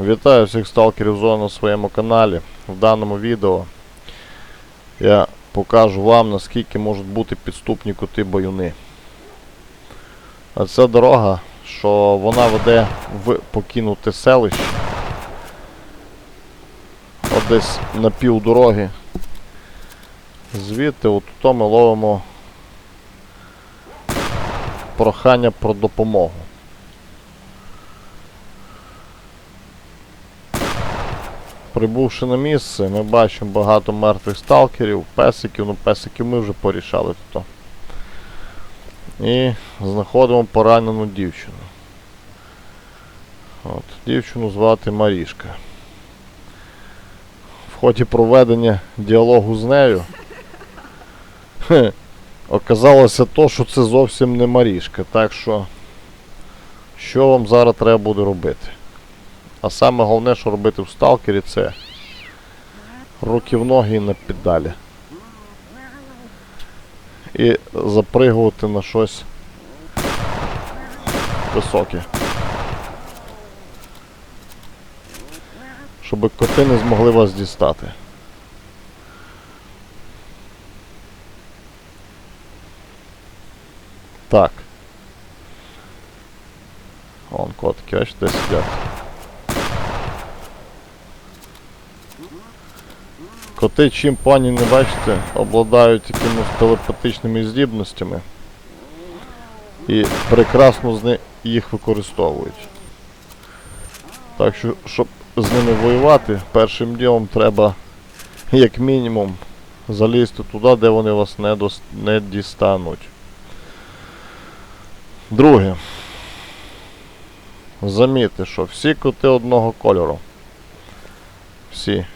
Вітаю всіх сталкерів зони на своєму каналі. В даному відео я покажу вам, наскільки можуть бути підступні коти баюни. А це дорога, що вона веде в покинуте селище. От десь на пів дороги. Звідти от то ми ловимо прохання про допомогу. Прибувши на місце, ми бачимо багато мертвих сталкерів, песиків, ну песиків ми вже порішали тут. І знаходимо поранену дівчину. От, дівчину звати Марішка. В ході проведення діалогу з нею оказалося то, що це зовсім не Марішка. Так що, що вам зараз треба буде робити? А саме головне, що робити в сталкері, це руки в ноги і на педалі. І запригувати на щось високе. Щоб коти не змогли вас дістати. Так. Вон котики, аж десь сидять. Коти, чим пані не бачите, обладають якимось телепатичними здібностями і прекрасно з ни- їх використовують. Так що, щоб з ними воювати, першим ділом треба, як мінімум, залізти туди, де вони вас не, дос- не дістануть. Друге. Замітьте, що всі коти одного кольору. Всі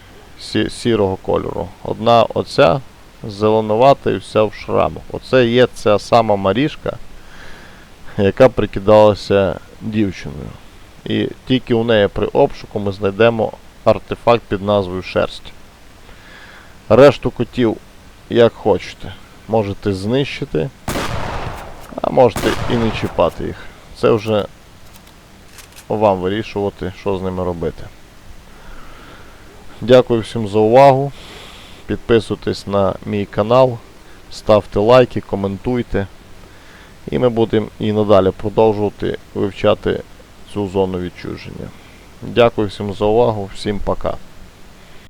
сі- сірого кольору. Одна оця зеленувата і вся в шрамах. Оце є ця сама Марішка, яка прикидалася дівчиною. І тільки у неї при обшуку ми знайдемо артефакт під назвою шерсть. Решту котів, як хочете, можете знищити, а можете і не чіпати їх. Це вже вам вирішувати, що з ними робити. Дякую всім за увагу. Підписуйтесь на мій канал, ставте лайки, коментуйте. І ми будемо і надалі продовжувати вивчати цю зону відчуження. Дякую всім за увагу, всім пока.